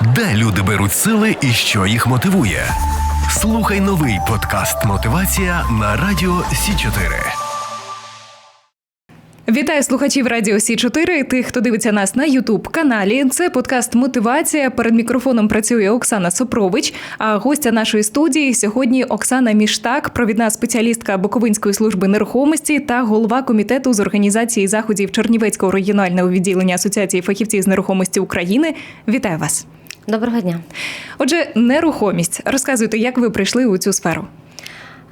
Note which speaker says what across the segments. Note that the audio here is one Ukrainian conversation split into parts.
Speaker 1: Де люди беруть сили і що їх мотивує? Слухай новий подкаст Мотивація на радіо Сі 4
Speaker 2: Вітаю слухачів Радіо Сі 4 Тих, хто дивиться нас на Ютуб каналі. Це подкаст Мотивація. Перед мікрофоном працює Оксана Сопрович. А гостя нашої студії сьогодні Оксана Міштак, провідна спеціалістка Буковинської служби нерухомості та голова комітету з організації заходів Чернівецького регіонального відділення Асоціації фахівців з нерухомості України. Вітаю вас.
Speaker 3: Доброго дня.
Speaker 2: Отже, нерухомість. Розказуйте, як ви прийшли у цю сферу.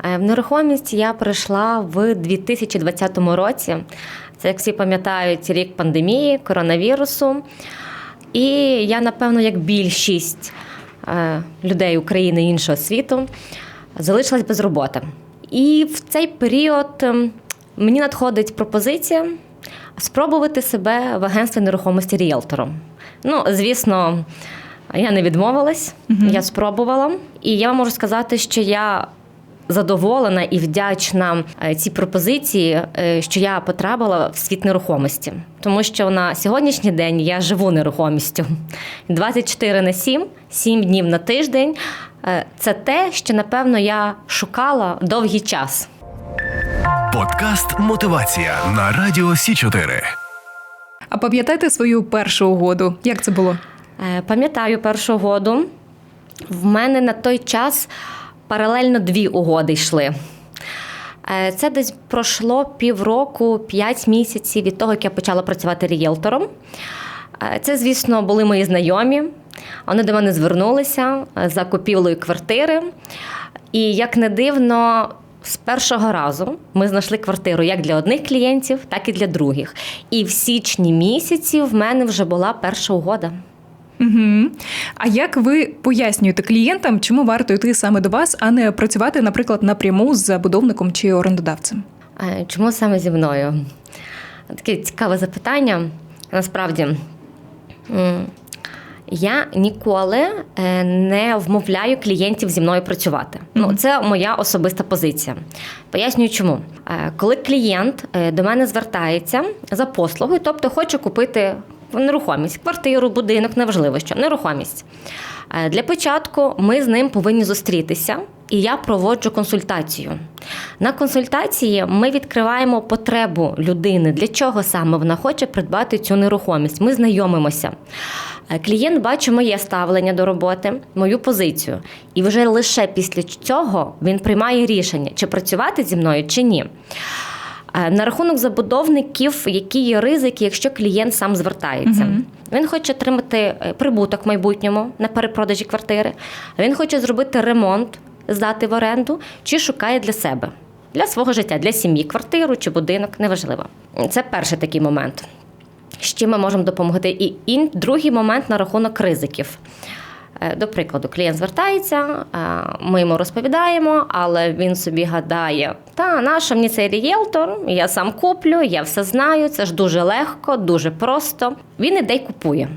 Speaker 3: Е, В нерухомість я прийшла в 2020 році. Це, як всі пам'ятають, рік пандемії, коронавірусу. І я, напевно, як більшість е, людей України і іншого світу, залишилась без роботи. І в цей період ем, мені надходить пропозиція спробувати себе в агентстві нерухомості ріелтором. Ну, звісно, я не відмовилась, я спробувала. І я вам можу сказати, що я задоволена і вдячна е, цій пропозиції, е, що я потрапила в світ нерухомості, тому що на сьогоднішній день я живу нерухомістю 24 на 7, 7 днів на тиждень. Е, Це те, що напевно я шукала довгий час.
Speaker 1: Подкаст Мотивація на радіо Сі 4
Speaker 2: А пам'ятаєте свою першу угоду? Як це було?
Speaker 3: Е, Пам'ятаю першу угоду. В мене на той час паралельно дві угоди йшли. Е, Це десь пройшло півроку, п'ять місяців від того, як я почала працювати рієлтором. Е, Це, звісно, були мої знайомі. Вони до мене звернулися за купівлею квартири. І як не дивно, з першого разу ми знайшли квартиру як для одних клієнтів, так і для других. І в січні місяці в мене вже була перша угода.
Speaker 2: Угу. А як ви пояснюєте клієнтам, чому варто йти саме до вас, а не працювати, наприклад, напряму з забудовником чи орендодавцем?
Speaker 3: Чому саме зі мною? Таке цікаве запитання. Насправді, я ніколи е, не вмовляю клієнтів зі мною працювати. Ну, це моя особиста позиція. Пояснюю, чому. Е, Коли клієнт е, до мене звертається за послугою, тобто хоче купити нерухомість, квартиру, будинок, неважливо що, нерухомість. Е, Для початку ми з ним повинні зустрітися, і я проводжу консультацію. На консультації ми відкриваємо потребу людини, для чого саме вона хоче придбати цю нерухомість. Ми знайомимося. Е, Клієнт бачить моє ставлення до роботи, мою позицію. І вже лише після цього він приймає рішення, чи працювати зі мною, чи ні. Е, На рахунок забудовників, які є ризики, якщо клієнт сам звертається. Він хоче отримати е, прибуток в майбутньому на перепродажі квартири. Він хоче зробити ремонт, здати в оренду, чи шукає для себе, для свого життя, для сім'ї, квартиру чи будинок, неважливо. Це перший такий момент. З чим ми можемо допомогти. І другий момент на рахунок ризиків. Е, До прикладу, клієнт звертається, е, ми йому розповідаємо, але він собі гадає: та наша мені цей рієлтор, я сам куплю, я все знаю, це ж дуже легко, дуже просто. Він іде й купує.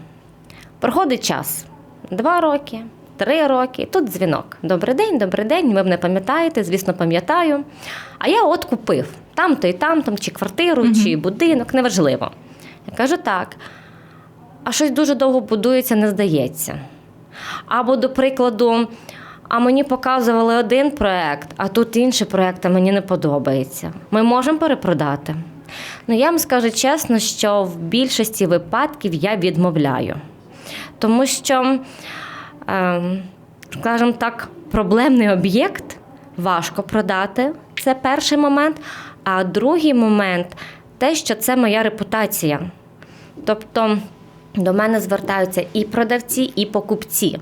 Speaker 3: Проходить час два роки, три роки. Тут дзвінок. Добрий день, добрий день. Ви мене пам'ятаєте, звісно, пам'ятаю. А я от купив там-то і там, там, чи квартиру, чи будинок, неважливо. Я кажу так. А щось дуже довго будується, не здається. Або, до прикладу, а мені показували один проект, а тут інший проект, а мені не подобається. Ми можемо перепродати. Ну, я вам скажу чесно, що в більшості випадків я відмовляю. Тому що, ем, скажімо так, проблемний об'єкт важко продати. Це перший момент. А другий момент те, що це моя репутація. Тобто до мене звертаються і продавці, і покупці.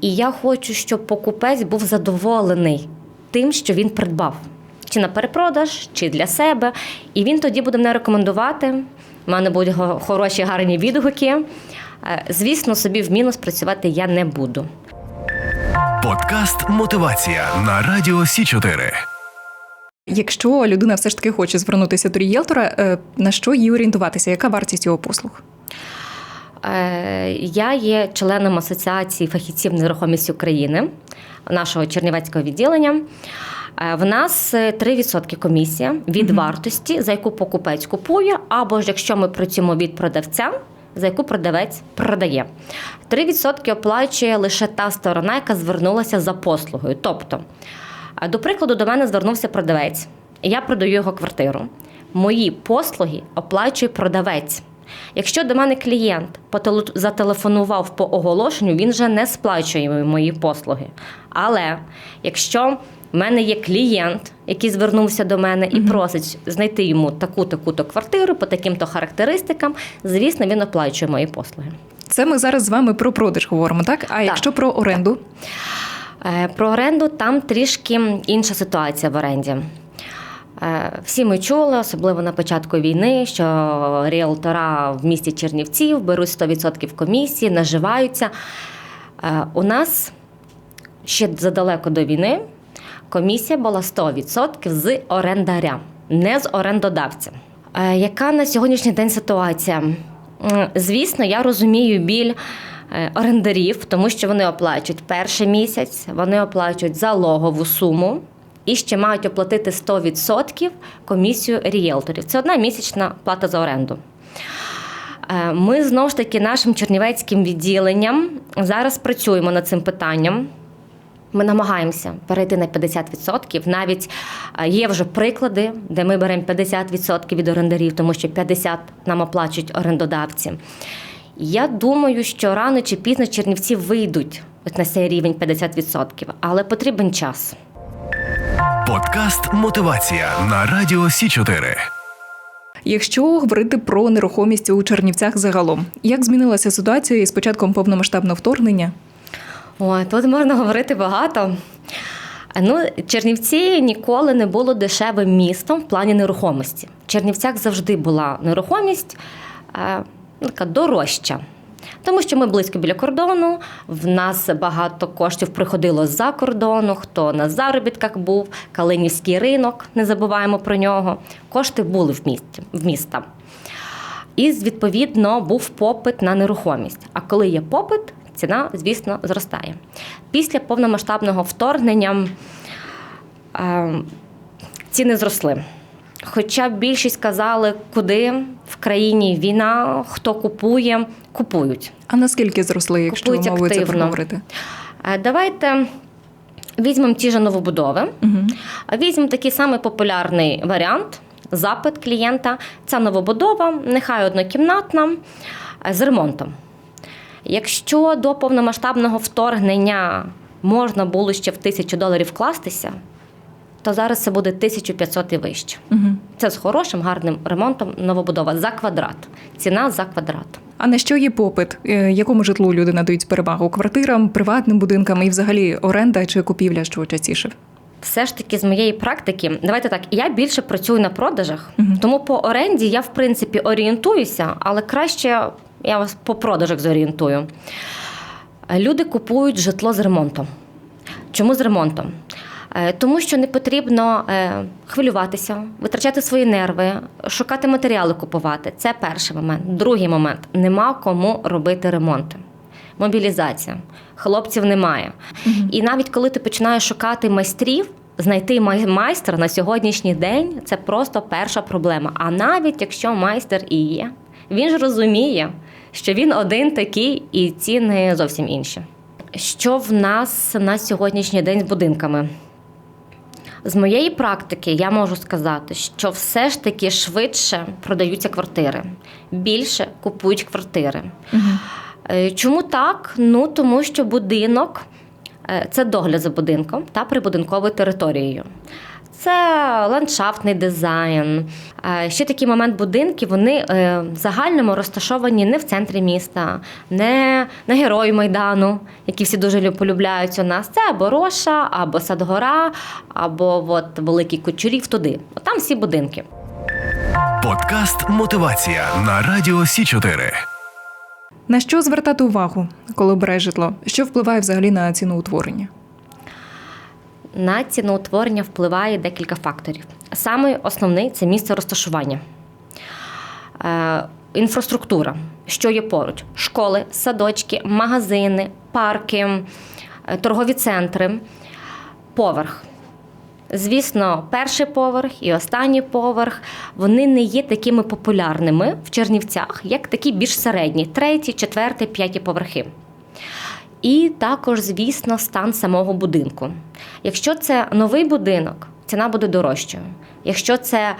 Speaker 3: І я хочу, щоб покупець був задоволений тим, що він придбав. Чи на перепродаж, чи для себе. І він тоді буде мене рекомендувати. У мене будуть хороші, гарні відгуки. Е, Звісно, собі в мінус працювати я не буду.
Speaker 1: Подкаст Мотивація на радіо Сі 4
Speaker 2: Якщо людина все ж таки хоче звернутися до рієлтора, е, на що їй орієнтуватися? Яка вартість його послуг?
Speaker 3: Е, Я є членом Асоціації фахівців нерухомості України, нашого Чернівецького відділення. Е, В нас е, 3% комісія від вартості, за яку покупець купує, або ж якщо ми працюємо від продавця, за яку продавець продає. 3% оплачує лише та сторона, яка звернулася за послугою. Тобто, до прикладу, до мене звернувся продавець, я продаю його квартиру. Мої послуги оплачує продавець. Якщо до мене клієнт зателефонував по оголошенню, він вже не сплачує мої послуги. Але якщо в мене є клієнт, який звернувся до мене і просить знайти йому таку таку-то квартиру по таким-то характеристикам, звісно, він оплачує мої послуги.
Speaker 2: Це ми зараз з вами про продаж говоримо, так? А якщо про оренду,
Speaker 3: Е, Про оренду там трішки інша ситуація в оренді. Е, Всі ми чули, особливо на початку війни, що ріелтора в місті Чернівців беруть 100% комісії, наживаються. Е, У нас ще задалеко до війни комісія була 100% з орендаря, не з орендодавця. Е, Яка на сьогоднішній день ситуація? Звісно, я розумію біль орендарів, тому що вони оплачують перший місяць, вони оплачують залогову суму і ще мають оплатити 100% комісію ріелторів. Це одна місячна плата за оренду. Е, Ми знову ж таки нашим чернівецьким відділенням зараз працюємо над цим питанням. Ми намагаємося перейти на 50%. Навіть е, є вже приклади, де ми беремо 50% від орендарів, тому що 50% нам оплачують орендодавці. Я думаю, що рано чи пізно чернівці вийдуть на цей рівень 50%, але потрібен час.
Speaker 1: Подкаст Мотивація на Радіо Сі 4
Speaker 2: якщо говорити про нерухомість у Чернівцях загалом, як змінилася ситуація із початком повномасштабного вторгнення?
Speaker 3: Ой, тут можна говорити багато. Ну, Чернівці ніколи не було дешевим містом в плані нерухомості. В Чернівцях завжди була нерухомість е, ну, така дорожча. Тому що ми близько біля кордону, в нас багато коштів приходило з-за кордону, хто на заробітках був, Калинівський ринок, не забуваємо про нього. Кошти були в місті в міста. І відповідно був попит на нерухомість. А коли є попит, ціна, звісно, зростає. Після повномасштабного вторгнення е, ціни зросли. Хоча більшість казали, куди в країні війна, хто купує, купують.
Speaker 2: А наскільки зросли, якщо
Speaker 3: Купують
Speaker 2: мовою це проговорити?
Speaker 3: Е, Давайте візьмемо ті ж новобудови.
Speaker 2: Угу.
Speaker 3: Візьмемо такий самий популярний варіант. Запит клієнта. Ця новобудова, нехай однокімнатна е, з ремонтом. Якщо до повномасштабного вторгнення можна було ще в тисячу доларів вкластися, то зараз це буде 1500 і вище.
Speaker 2: Угу.
Speaker 3: Це з хорошим, гарним ремонтом новобудова за квадрат. Ціна за квадрат.
Speaker 2: А на що є попит? Е, Якому житлу люди надають перевагу? Квартирам, приватним будинкам і взагалі оренда чи купівля що частіше?
Speaker 3: Все ж таки, з моєї практики, давайте так, я більше працюю на продажах, тому по оренді я в принципі орієнтуюся, але краще я вас по продажах зорієнтую. Люди купують житло з ремонтом. Чому з ремонтом? Е, Тому що не потрібно е, хвилюватися, витрачати свої нерви, шукати матеріали купувати. Це перший момент. Другий момент нема кому робити ремонти. Мобілізація. Хлопців немає. І навіть коли ти починаєш шукати майстрів, знайти май- майстра на сьогоднішній день це просто перша проблема. А навіть якщо майстер і є, він ж розуміє, що він один такий і ціни зовсім інші. Що в нас на сьогоднішній день з будинками? З моєї практики я можу сказати, що все ж таки швидше продаються квартири, більше купують квартири. Е, Чому так? Ну тому що будинок е, це догляд за будинком та прибудинковою територією. Це ландшафтний дизайн. Е, Ще такий момент будинки, вони е, в загальному розташовані не в центрі міста, не на герої Майдану, які всі дуже лю- полюбляють у нас. Це або Роша, або Садгора, або от Великий Кучурів туди. От Там всі будинки.
Speaker 1: Подкаст Мотивація на Радіо Сі 4
Speaker 2: На що звертати увагу, коли обираєш житло? Що впливає взагалі на ціноутворення?
Speaker 3: На ціноутворення впливає декілька факторів. Самий основний це місце розташування. Е, інфраструктура, що є поруч: школи, садочки, магазини, парки, е, торгові центри, поверх. Звісно, перший поверх і останній поверх вони не є такими популярними в Чернівцях, як такі більш середні, третій, четвертий, п'яті поверхи. І також, звісно, стан самого будинку. Якщо це новий будинок, ціна буде дорожчою. Якщо це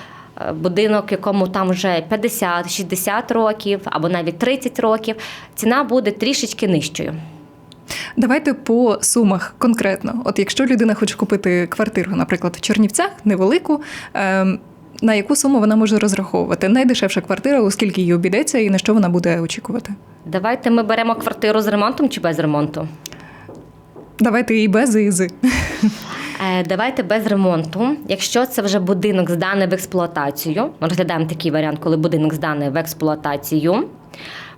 Speaker 3: е, будинок, якому там вже 50-60 років або навіть 30 років, ціна буде трішечки нижчою.
Speaker 2: Давайте по сумах конкретно. От якщо людина хоче купити квартиру, наприклад, в Чернівцях, невелику. ем, На яку суму вона може розраховувати? Найдешевша квартира, оскільки їй обійдеться, і на що вона буде очікувати?
Speaker 3: Давайте ми беремо квартиру з ремонтом чи без ремонту.
Speaker 2: Давайте і без, і з.
Speaker 3: Е, Давайте без ремонту. Якщо це вже будинок зданий в експлуатацію, ми розглядаємо такий варіант, коли будинок зданий в експлуатацію.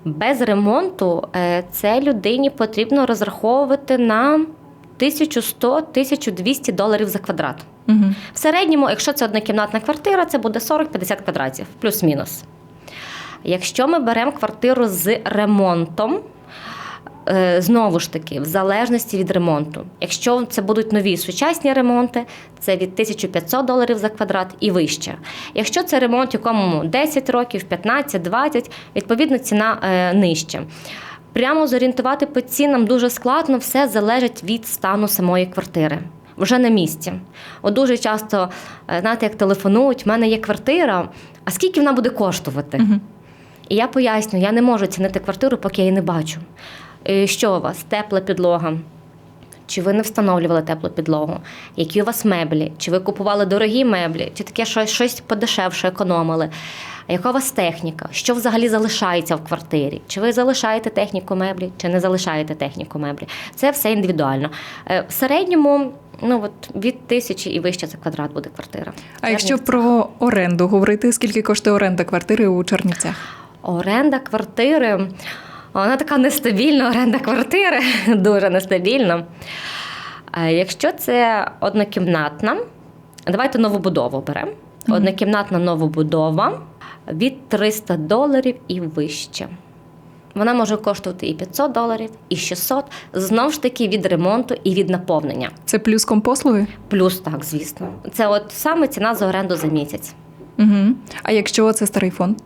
Speaker 3: Без ремонту е, це людині потрібно розраховувати на 1100-1200 доларів за квадрат.
Speaker 2: Угу.
Speaker 3: В середньому, якщо це однокімнатна квартира, це буде 40-50 квадратів, плюс-мінус. Якщо ми беремо квартиру з ремонтом, е, знову ж таки, в залежності від ремонту. Якщо це будуть нові сучасні ремонти, це від 1500 доларів за квадрат і вище. Якщо це ремонт, якому 10 років, 15, 20, відповідно ціна е, нижча. Прямо зорієнтувати по цінам дуже складно, все залежить від стану самої квартири. Вже на місці. От дуже часто, е, знаєте, як телефонують, в мене є квартира, а скільки вона буде коштувати? І я поясню, я не можу цінити квартиру, поки я її не бачу. Е, Що у вас? Тепла підлога. Чи ви не встановлювали теплу підлогу? Які у вас меблі? Чи ви купували дорогі меблі? Чи таке щось, щось подешевше економили? А яка у вас техніка? Що взагалі залишається в квартирі? Чи ви залишаєте техніку меблі, чи не залишаєте техніку меблі? Це все індивідуально. Е, В середньому ну, от від тисячі і вище за квадрат буде квартира.
Speaker 2: А якщо про оренду говорити, скільки коштує оренда квартири у Чернівцях?
Speaker 3: Оренда квартири. Вона така нестабільна оренда квартири, дуже нестабільна. Е, Якщо це однокімнатна, давайте новобудову беремо. Однокімнатна новобудова від 300 доларів і вище. Вона може коштувати і 500 доларів, і 600, знову ж таки від ремонту і від наповнення.
Speaker 2: Це плюс компослуги?
Speaker 3: Плюс так, звісно. Це от саме ціна за оренду за місяць.
Speaker 2: Угу. А якщо це старий фонд?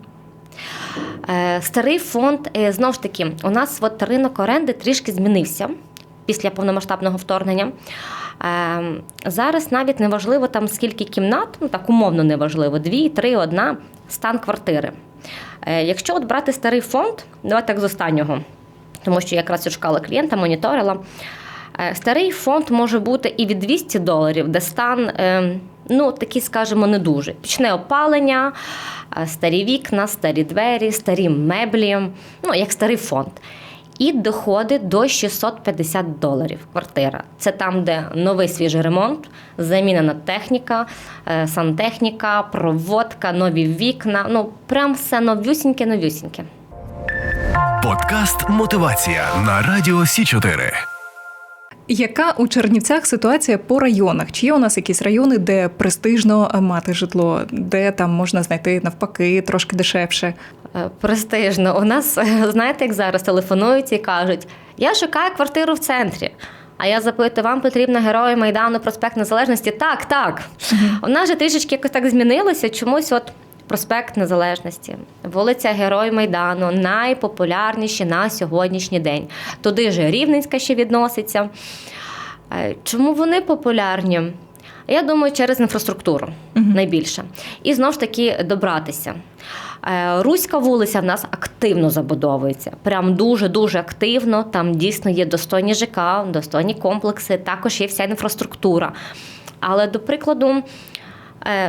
Speaker 3: Е, Старий фонд е, знову ж таки, у нас от ринок оренди трішки змінився після повномасштабного вторгнення. Е, Зараз навіть не важливо там скільки кімнат, ну так умовно не важливо, дві, три, одна стан квартири. Якщо от брати старий фонд, давайте так з останнього, тому що я якраз шукала клієнта, моніторила. Старий фонд може бути і від 200 доларів, де стан, е, ну такий, скажімо, не дуже. Пічне опалення, е, старі вікна, старі двері, старі меблі, ну як старий фонд. І доходить до 650 доларів квартира. Це там, де новий свіжий ремонт, замінена техніка, е, сантехніка, проводка, нові вікна. Ну прям все новюсіньке, новюсіньке.
Speaker 1: Подкаст Мотивація на Радіо Сі 4
Speaker 2: Яка у Чернівцях ситуація по районах? Чи є у нас якісь райони, де престижно мати житло, де там можна знайти навпаки трошки дешевше?
Speaker 3: Е, Престижно. У нас, е, знаєте, як зараз телефонують і кажуть: я шукаю квартиру в центрі. А я запитую, вам потрібна герої Майдану, проспект Незалежності? Так, так. У нас же трішечки якось так змінилося. Чомусь от проспект Незалежності, вулиця Герой Майдану найпопулярніші на сьогоднішній день. Туди же Рівненська ще відноситься. Е, Чому вони популярні? Я думаю, через інфраструктуру найбільше. І знову ж таки добратися. Е, Руська вулиця в нас активно забудовується. Прям дуже-дуже активно. Там дійсно є достойні ЖК, достойні комплекси, також є вся інфраструктура. Але, до прикладу,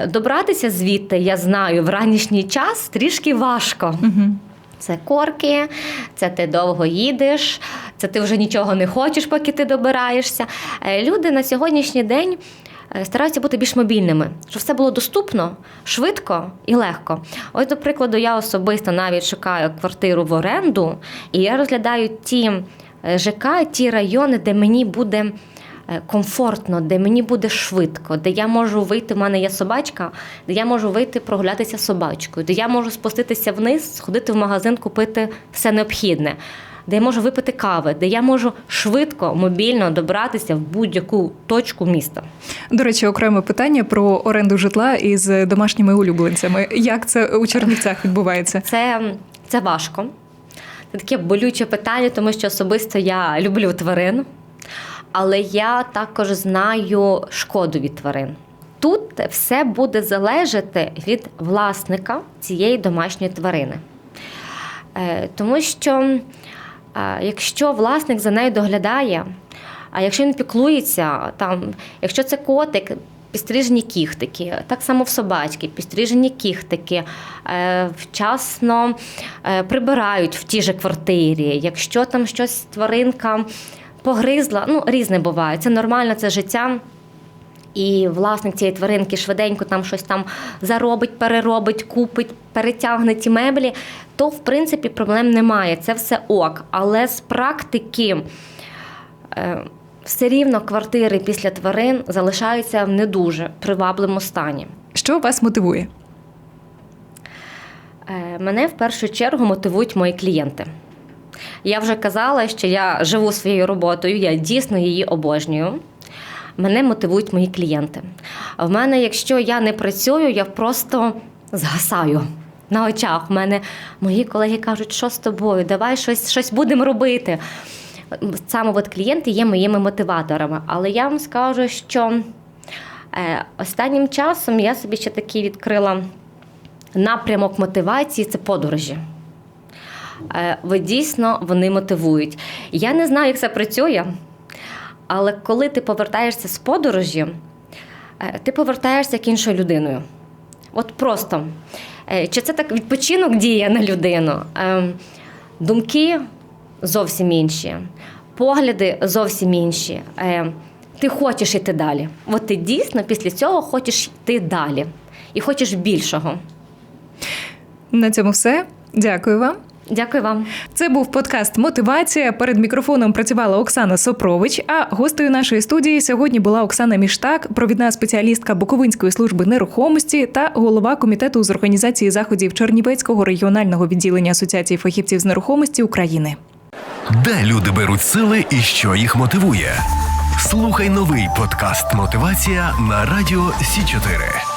Speaker 3: добратися звідти, я знаю, в ранішній час трішки важко. Це корки, це ти довго їдеш, це ти вже нічого не хочеш, поки ти добираєшся. Е, Люди на сьогоднішній день е, стараються бути більш мобільними, щоб все було доступно, швидко і легко. Ось, до прикладу, я особисто навіть шукаю квартиру в оренду, і я розглядаю ті е, ЖК, ті райони, де мені буде. Е, Комфортно, де мені буде швидко, де я можу вийти, в мене є собачка, де я можу вийти прогулятися собачкою, де я можу спуститися вниз, сходити в магазин, купити все необхідне. де я можу випити кави, де я можу швидко, мобільно добратися в будь-яку точку міста.
Speaker 2: До речі, окреме питання про оренду житла із домашніми улюбленцями. Як це у Чернівцях відбувається?
Speaker 3: Це, це важко. Це таке болюче питання, тому що особисто я люблю тварин, але я також знаю шкоду від тварин. Тут все буде залежати від власника цієї домашньої тварини. Е, Тому що е, якщо власник за нею доглядає, а якщо він піклується, там, якщо це котик, підстрижені кіхтики, так само в собачки, підстрижені кіхтики, е, вчасно прибирають в тій же квартирі. Якщо там щось тваринка погризла, ну різне буває. Це нормально, це життя. І власник цієї тваринки швиденько там щось там заробить, переробить, купить, перетягне ті меблі, то в принципі проблем немає. Це все ок. Але з практики е, все рівно квартири після тварин залишаються в не дуже привабливому стані.
Speaker 2: Що вас мотивує?
Speaker 3: Е, Мене в першу чергу мотивують мої клієнти. Я вже казала, що я живу своєю роботою, я дійсно її обожнюю. Мене мотивують мої клієнти. В мене, якщо я не працюю, я просто згасаю на очах. У мене мої колеги кажуть, що з тобою, давай щось, щось будемо робити. Саме от клієнти є моїми мотиваторами. Але я вам скажу, що е, останнім часом я собі ще такий відкрила напрямок мотивації це подорожі. Е, Ви дійсно вони мотивують. Я не знаю, як це працює, але коли ти повертаєшся з подорожі, е, ти повертаєшся як іншою людиною. От просто. Е, Чи це так відпочинок діє на людину? Думки зовсім інші, погляди зовсім інші. Ти хочеш йти далі. От ти дійсно після цього хочеш йти далі і хочеш більшого.
Speaker 2: На цьому все. Дякую вам.
Speaker 3: Дякую вам.
Speaker 2: Це був подкаст Мотивація. Перед мікрофоном працювала Оксана Сопрович. А гостею нашої студії сьогодні була Оксана Міштак, провідна спеціалістка Буковинської служби нерухомості та голова комітету з організації заходів Чернівецького регіонального відділення Асоціації фахівців з нерухомості України.
Speaker 1: Де люди беруть сили і що їх мотивує? Слухай новий подкаст Мотивація на радіо Сі 4